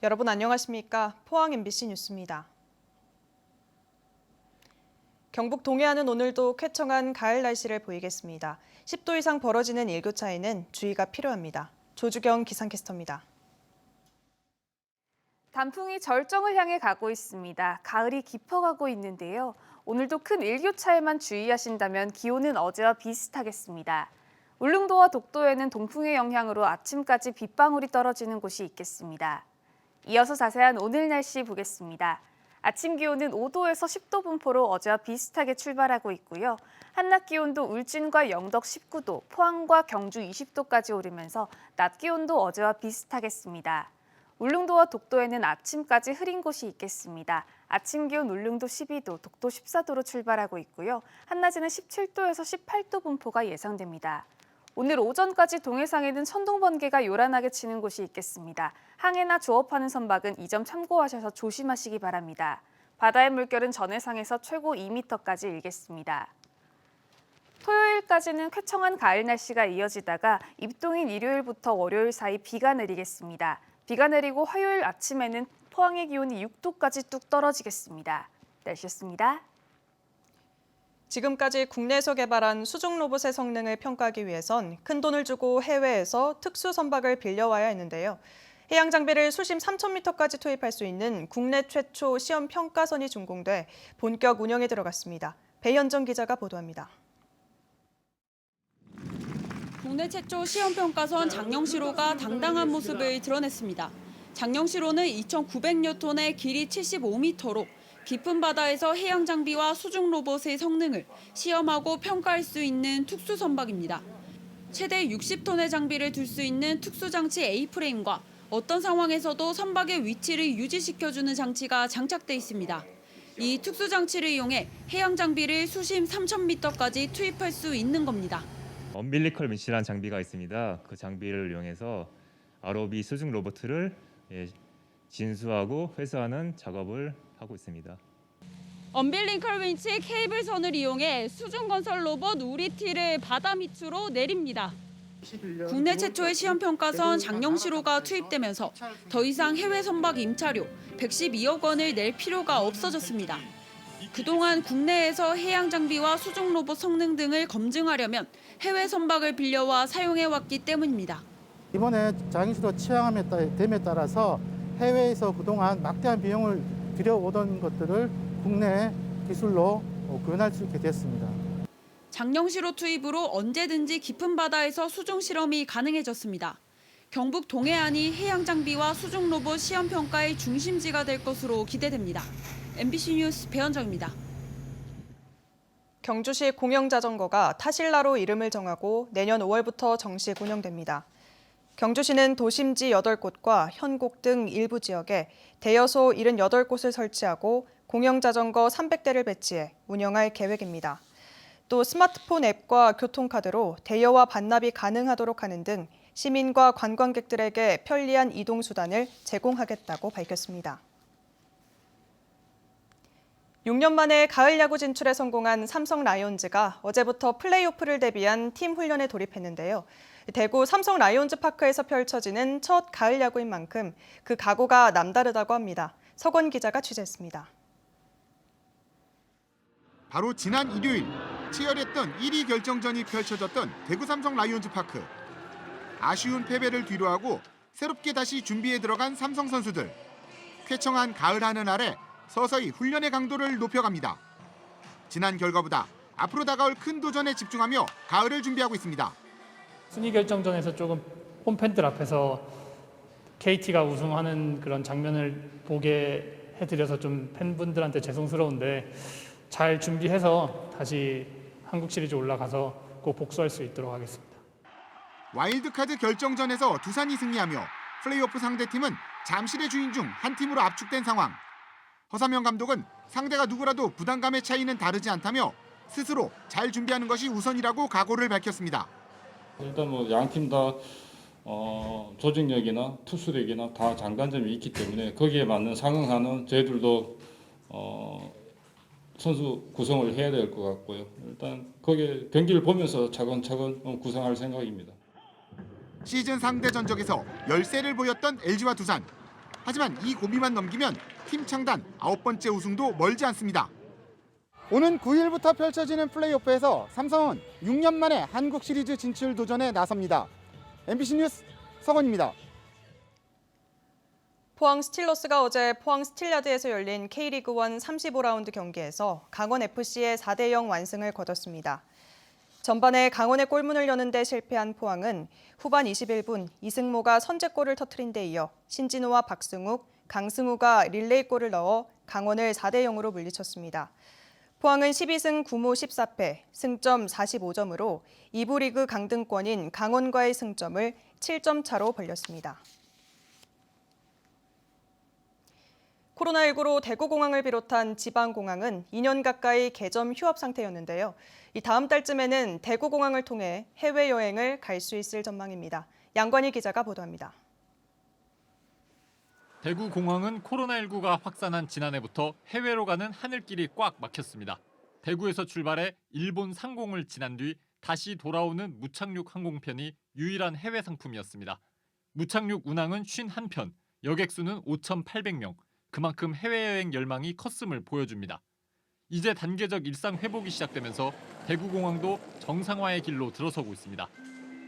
여러분 안녕하십니까? 포항 MBC 뉴스입니다. 경북 동해안은 오늘도 쾌청한 가을 날씨를 보이겠습니다. 10도 이상 벌어지는 일교 차에는 주의가 필요합니다. 조주경 기상캐스터입니다. 단풍이 절정을 향해 가고 있습니다. 가을이 깊어가고 있는데요. 오늘도 큰 일교차에만 주의하신다면 기온은 어제와 비슷하겠습니다. 울릉도와 독도에는 동풍의 영향으로 아침까지 빗방울이 떨어지는 곳이 있겠습니다. 이어서 자세한 오늘 날씨 보겠습니다. 아침 기온은 5도에서 10도 분포로 어제와 비슷하게 출발하고 있고요. 한낮 기온도 울진과 영덕 19도, 포항과 경주 20도까지 오르면서 낮 기온도 어제와 비슷하겠습니다. 울릉도와 독도에는 아침까지 흐린 곳이 있겠습니다. 아침 기온 울릉도 12도, 독도 14도로 출발하고 있고요. 한낮에는 17도에서 18도 분포가 예상됩니다. 오늘 오전까지 동해상에는 천둥 번개가 요란하게 치는 곳이 있겠습니다. 항해나 조업하는 선박은 이 점 참고하셔서 조심하시기 바랍니다. 바다의 물결은 전해상에서 최고 2m까지 일겠습니다. 토요일까지는 쾌청한 가을 날씨가 이어지다가 입동인 일요일부터 월요일 사이 비가 내리겠습니다. 비가 내리고 화요일 아침에는 포항의 기온이 6도까지 뚝 떨어지겠습니다. 날씨였습니다. 지금까지 국내에서 개발한 수중 로봇의 성능을 평가하기 위해선 큰 돈을 주고 해외에서 특수 선박을 빌려와야 했는데요. 해양 장비를 수심 3,000m까지 투입할 수 있는 국내 최초 시험 평가선이 준공돼 본격 운영에 들어갔습니다. 배현정 기자가 보도합니다. 국내 최초 시험 평가선 장영시로가 당당한 모습을 드러냈습니다. 장영시로는 2,900여 톤의 길이 75m로 깊은 바다에서 해양 장비와 수중 로봇의 성능을 시험하고 평가할 수 있는 특수 선박입니다. 최대 60톤의 장비를 둘 수 있는 특수 장치 A-프레임과 어떤 상황에서도 선박의 위치를 유지시켜주는 장치가 장착돼 있습니다. 이 특수 장치를 이용해 해양 장비를 수심 3,000m까지 투입할 수 있는 겁니다. 엄빌리컬 미시라는 장비가 있습니다. 그 장비를 이용해서 ROV 수중 로봇을 예, 진수하고 회수하는 작업을 하고 있습니다. 엄빌링컬 윈치 케이블선을 이용해 수중 건설 로봇 우리티를 바다 밑으로 내립니다. 국내 최초의 시험 평가선 장영시로가 투입되면서 더 이상 해외 선박 임차료 112억 원을 낼 필요가 없어졌습니다. 그동안 국내에서 해양 장비와 수중 로봇 성능 등을 검증하려면 해외 선박을 빌려와 사용해 왔기 때문입니다. 이번에 장인수로 취향함에 따- 됨에 따라서 해외에서 그동안 막대한 비용을 들여오던 것들을 국내 기술로 어, 구현할 수 있게 됐습니다. 장영시로 투입으로 언제든지 깊은 바다에서 수중 실험이 가능해졌습니다. 경북 동해안이 해양 장비와 수중 로봇 시험 평가의 중심지가 될 것으로 기대됩니다. MBC 뉴스 배현정입니다. 경주시 공영자전거가 타실라로 이름을 정하고 내년 5월부터 정식 운영됩니다. 경주시는 도심지 8곳과 현곡 등 일부 지역에 대여소 78곳을 설치하고 공영자전거 300대를 배치해 운영할 계획입니다. 또 스마트폰 앱과 교통카드로 대여와 반납이 가능하도록 하는 등 시민과 관광객들에게 편리한 이동 수단을 제공하겠다고 밝혔습니다. 6년 만에 가을 야구 진출에 성공한 삼성 라이온즈가 어제부터 플레이오프를 대비한 팀 훈련에 돌입했는데요. 대구 삼성 라이온즈 파크에서 펼쳐지는 첫 가을 야구인 만큼 그 각오가 남다르다고 합니다. 석원 기자가 취재했습니다. 바로 지난 일요일 치열했던 1위 결정전이 펼쳐졌던 대구 삼성 라이온즈 파크. 아쉬운 패배를 뒤로하고 새롭게 다시 준비에 들어간 삼성 선수들. 쾌청한 가을 하늘 아래 서서히 훈련의 강도를 높여갑니다. 지난 결과보다 앞으로 다가올 큰 도전에 집중하며 가을을 준비하고 있습니다. 순위 결정전에서 조금 홈팬들 앞에서 KT가 우승하는 그런 장면을 보게 해드려서 좀 팬분들한테 죄송스러운데 잘 준비해서 다시 한국 시리즈 올라가서 꼭 복수할 수 있도록 하겠습니다. 와일드카드 결정전에서 두산이 승리하며 플레이오프 상대팀은 잠실의 주인 중 한 팀으로 압축된 상황. 허삼영 감독은 상대가 누구라도 부담감의 차이는 다르지 않다며 스스로 잘 준비하는 것이 우선이라고 각오를 밝혔습니다. 일단 뭐 양 팀 다 어, 조직력이나 투수력이나 다 장단점이 있기 때문에 거기에 맞는 상응하는 저희들도 어, 선수 구성을 해야 될 것 같고요. 일단 거기에 경기를 보면서 차근차근 어, 구성할 생각입니다. 시즌 상대 전적에서 열세를 보였던 LG와 두산. 하지만 이 고비만 넘기면 팀 창단 아홉 번째 우승도 멀지 않습니다. 오는 9일부터 펼쳐지는 플레이오프에서 삼성은 6년 만에 한국 시리즈 진출 도전에 나섭니다. MBC 뉴스 서건입니다. 포항 스틸러스가 어제 포항 스틸야드에서 열린 K리그 1 35라운드 경기에서 강원 FC의 4대 0 완승을 거뒀습니다. 전반에 강원의 골문을 여는데 실패한 포항은 후반 21분 이승모가 선제골을 터트린 데 이어 신진우와 박승욱, 강승우가 릴레이골을 넣어 강원을 4대 0으로 물리쳤습니다. 포항은 12승 9무 14패, 승점 45점으로 2부 리그 강등권인 강원과의 승점을 7점 차로 벌렸습니다. 코로나19로 대구공항을 비롯한 지방공항은 2년 가까이 개점 휴업 상태였는데요. 이 다음 달쯤에는 대구공항을 통해 해외여행을 갈 수 있을 전망입니다. 양관희 기자가 보도합니다. 대구 공항은 코로나19가 확산한 지난해부터 해외로 가는 하늘길이 꽉 막혔습니다. 대구에서 출발해 일본 상공을 지난 뒤 다시 돌아오는 무착륙 항공편이 유일한 해외 상품이었습니다. 무착륙 운항은 51편, 여객 수는 5,800명, 그만큼 해외여행 열망이 컸음을 보여줍니다. 이제 단계적 일상 회복이 시작되면서 대구공항도 정상화의 길로 들어서고 있습니다.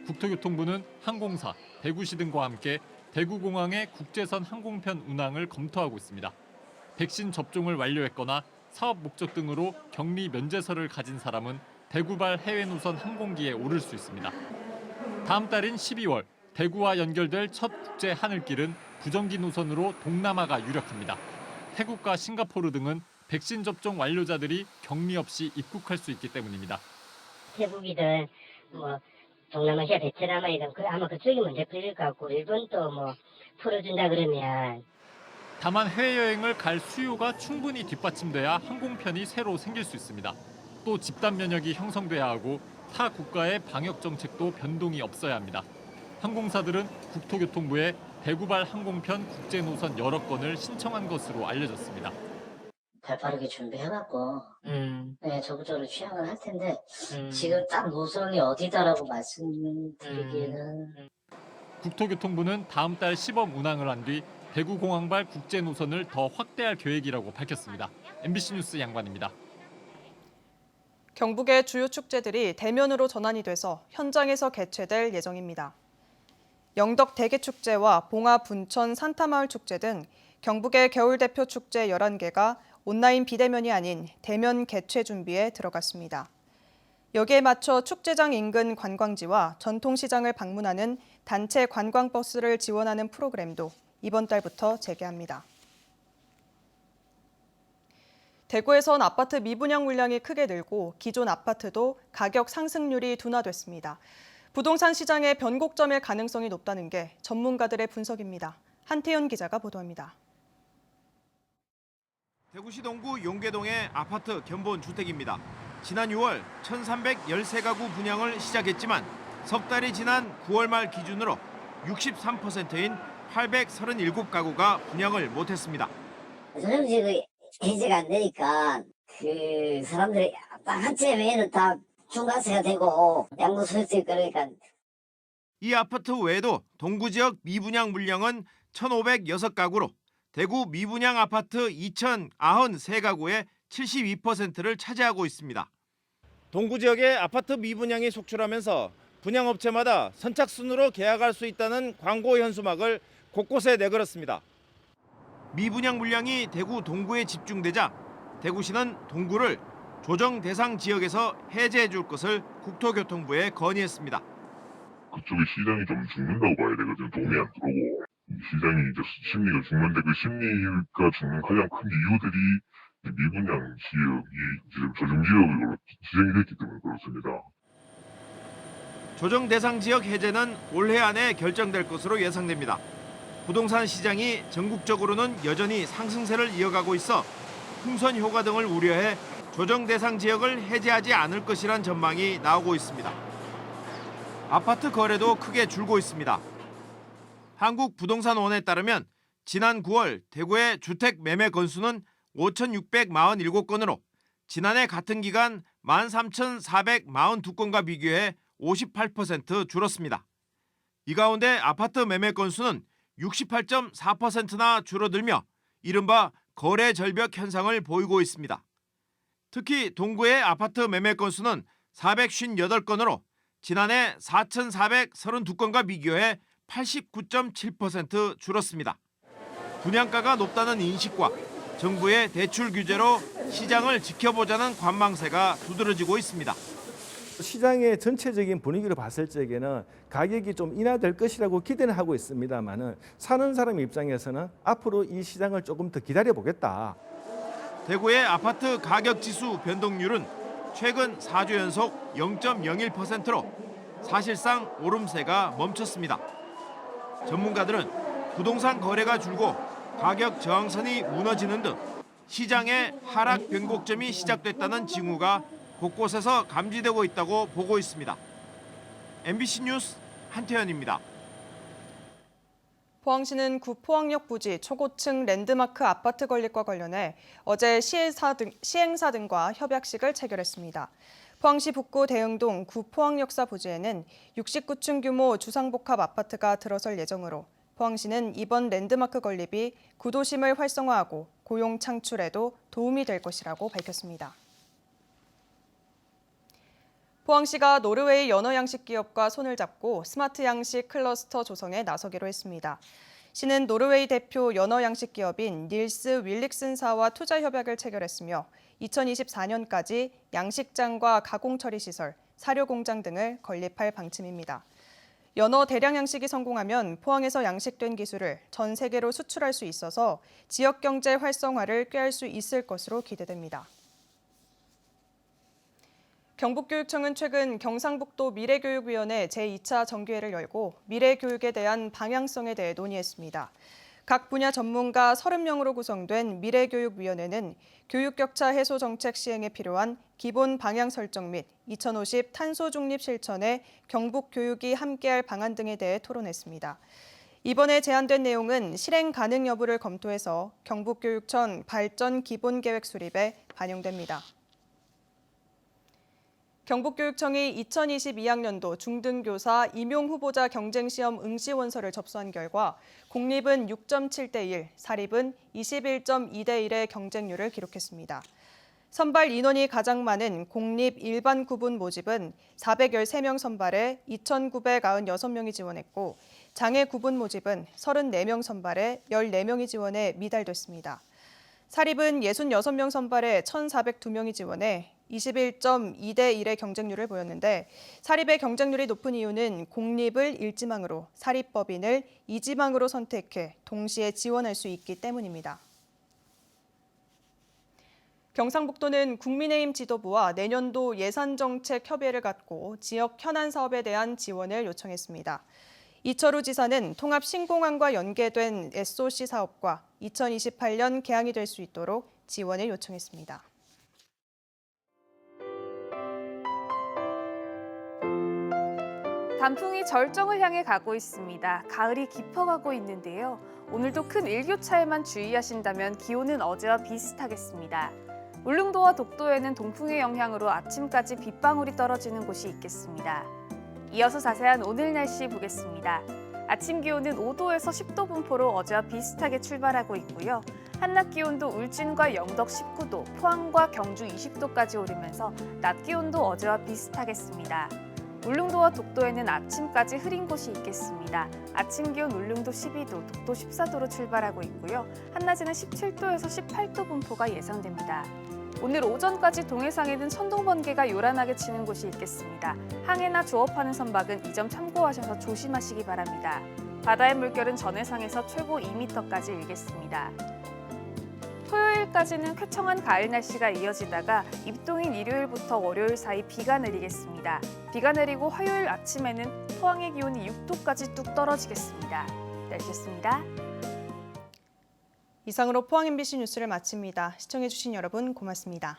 국토교통부는 항공사, 대구시 등과 함께 대구공항의 국제선 항공편 운항을 검토하고 있습니다. 백신 접종을 완료했거나 사업 목적 등으로 격리 면제서를 가진 사람은 대구발 해외 노선 항공기에 오를 수 있습니다. 다음 달인 12월 대구와 연결될 첫 국제 하늘길은 부정기 노선으로 동남아가 유력합니다. 태국과 싱가포르 등은 백신 접종 완료자들이 격리 없이 입국할 수 있기 때문입니다. 태국이든 뭐 동남아시아 베트남이든 그 아마 그쪽이 먼저 풀릴 것 같고 일본도 뭐 풀어준다 그러면 다만 해외여행을 갈 수요가 충분히 뒷받침돼야 항공편이 새로 생길 수 있습니다. 또 집단 면역이 형성돼야 하고 타 국가의 방역 정책도 변동이 없어야 합니다. 항공사들은 국토교통부에 대구발 항공편 국제 노선 여러 건을 신청한 것으로 알려졌습니다. 발빠르게 준비해갖고 음, 네, 적극적으로 취향을 할 텐데 음. 지금 딱 노선이 어디다라고 말씀드리기에는 국토교통부는 다음 달 시범 운항을 한 뒤 대구 공항발 국제 노선을 더 확대할 계획이라고 밝혔습니다. MBC 뉴스 양관입니다. 경북의 주요 축제들이 대면으로 전환이 돼서 현장에서 개최될 예정입니다. 영덕 대게축제와 봉화 분천 산타마을 축제 등 경북의 겨울 대표 축제 11개가 온라인 비대면이 아닌 대면 개최 준비에 들어갔습니다. 여기에 맞춰 축제장 인근 관광지와 전통시장을 방문하는 단체 관광버스를 지원하는 프로그램도 이번 달부터 재개합니다. 대구에선 아파트 미분양 물량이 크게 늘고 기존 아파트도 가격 상승률이 둔화됐습니다. 부동산 시장의 변곡점일 가능성이 높다는 게 전문가들의 분석입니다. 한태현 기자가 보도합니다. 대구시 동구 용계동의 아파트 견본 주택입니다. 지난 6월 1,313가구 분양을 시작했지만 석 달이 지난 9월 말 기준으로 63%인 837가구가 분양을 못했습니다. 저녁지가 해제가 안 되니까 그 사람들이 딱 한 채 외에는 다 중간세가 되고 양도 소유세 그러니까 이 아파트 외에도 동구 지역 미분양 물량은 1,506가구로 대구 미분양 아파트 2,093가구의 72%를 차지하고 있습니다. 동구 지역의 아파트 미분양이 속출하면서 분양업체마다 선착순으로 계약할 수 있다는 광고 현수막을 곳곳에 내걸었습니다. 미분양 물량이 대구 동구에 집중되자 대구시는 동구를 조정 대상 지역에서 해제해 줄 것을 국토교통부에 건의했습니다. 그쪽에 시장이 좀 죽는다고 봐야 되거든요. 돈이 안 들어오고 시장이 이제 심리가 죽는데 그 심리가 죽는 가장 큰 이유들이 미분양 지역이 지금 조정 지역으로 지정이 됐기 때문에 그렇습니다. 조정 대상 지역 해제는 올해 안에 결정될 것으로 예상됩니다. 부동산 시장이 전국적으로는 여전히 상승세를 이어가고 있어 풍선 효과 등을 우려해 조정 대상 지역을 해제하지 않을 것이란 전망이 나오고 있습니다. 아파트 거래도 크게 줄고 있습니다. 한국부동산원에 따르면 지난 9월 대구의 주택 매매 건수는 5,647건으로 지난해 같은 기간 13,442건과 비교해 58% 줄었습니다. 이 가운데 아파트 매매 건수는 68.4%나 줄어들며 이른바 거래 절벽 현상을 보이고 있습니다. 특히 동구의 아파트 매매 건수는 458건으로 지난해 4,432건과 비교해 89.7% 줄었습니다. 분양가가 높다는 인식과 정부의 대출 규제로 시장을 지켜보자는 관망세가 두드러지고 있습니다. 시장의 전체적인 분위기를 봤을 적에는 가격이 좀 인하될 것이라고 기대는 하고 있습니다만은 사는 사람 입장에서는 앞으로 이 시장을 조금 더 기다려 보겠다. 대구의 아파트 가격 지수 변동률은 최근 4주 연속 0.01%로 사실상 오름세가 멈췄습니다. 전문가들은 부동산 거래가 줄고 가격 저항선이 무너지는 등 시장의 하락 변곡점이 시작됐다는 징후가 곳곳에서 감지되고 있다고 보고 있습니다. MBC 뉴스 한태현입니다. 포항시는 구포항역 부지 초고층 랜드마크 아파트 건립과 관련해 어제 시행사, 등, 시행사 등과 협약식을 체결했습니다. 포항시 북구 대흥동 구포항역사 부지에는 69층 규모 주상복합 아파트가 들어설 예정으로 포항시는 이번 랜드마크 건립이 구도심을 활성화하고 고용 창출에도 도움이 될 것이라고 밝혔습니다. 포항시가 노르웨이 연어 양식 기업과 손을 잡고 스마트 양식 클러스터 조성에 나서기로 했습니다. 시는 노르웨이 대표 연어 양식 기업인 닐스 윌릭슨사와 투자 협약을 체결했으며 2024년까지 양식장과 가공 처리 시설, 사료 공장 등을 건립할 방침입니다. 연어 대량 양식이 성공하면 포항에서 양식된 기술을 전 세계로 수출할 수 있어서 지역 경제 활성화를 꾀할 수 있을 것으로 기대됩니다. 경북교육청은 최근 경상북도 미래교육위원회 제2차 정기회를 열고 미래교육에 대한 방향성에 대해 논의했습니다. 각 분야 전문가 30명으로 구성된 미래교육위원회는 교육격차 해소 정책 시행에 필요한 기본 방향 설정 및 2050 탄소 중립 실천에 경북 교육이 함께할 방안 등에 대해 토론했습니다. 이번에 제안된 내용은 실행 가능 여부를 검토해서 경북교육청 발전 기본 계획 수립에 반영됩니다. 경북교육청이 2022학년도 중등교사 임용 후보자 경쟁시험 응시 원서를 접수한 결과 공립은 6.7대 1, 사립은 21.2대 1의 경쟁률을 기록했습니다. 선발 인원이 가장 많은 공립 일반 구분 모집은 413명 선발에 2,996명이 지원했고 장애 구분 모집은 34명 선발에 14명이 지원해 미달됐습니다. 사립은 66명 선발에 1,402명이 지원해 21.2대 1의 경쟁률을 보였는데 사립의 경쟁률이 높은 이유는 공립을 1지망으로 사립법인을 2지망으로 선택해 동시에 지원할 수 있기 때문입니다. 경상북도는 국민의힘 지도부와 내년도 예산정책 협의회를 갖고 지역 현안 사업에 대한 지원을 요청했습니다. 이철우 지사는 통합 신공항과 연계된 SOC 사업과 2028년 개항이 될 수 있도록 지원을 요청했습니다. 단풍이 절정을 향해 가고 있습니다. 가을이 깊어가고 있는데요. 오늘도 큰 일교차에만 주의하신다면 기온은 어제와 비슷하겠습니다. 울릉도와 독도에는 동풍의 영향으로 아침까지 빗방울이 떨어지는 곳이 있겠습니다. 이어서 자세한 오늘 날씨 보겠습니다. 아침 기온은 5도에서 10도 분포로 어제와 비슷하게 출발하고 있고요. 한낮 기온도 울진과 영덕 19도, 포항과 경주 20도까지 오르면서 낮 기온도 어제와 비슷하겠습니다. 울릉도와 독도에는 아침까지 흐린 곳이 있겠습니다. 아침 기온 울릉도 12도, 독도 14도로 출발하고 있고요. 한낮에는 17도에서 18도 분포가 예상됩니다. 오늘 오전까지 동해상에는 천둥 번개가 요란하게 치는 곳이 있겠습니다. 항해나 조업하는 선박은 이 점 참고하셔서 조심하시기 바랍니다. 바다의 물결은 전해상에서 최고 2m까지 일겠습니다. 토요일까지는 쾌청한 가을 날씨가 이어지다가 입동인 일요일부터 월요일 사이 비가 내리겠습니다. 비가 내리고 화요일 아침에는 포항의 기온이 6도까지 뚝 떨어지겠습니다. 날씨였습니다. 이상으로 포항 MBC 뉴스를 마칩니다. 시청해주신 여러분 고맙습니다.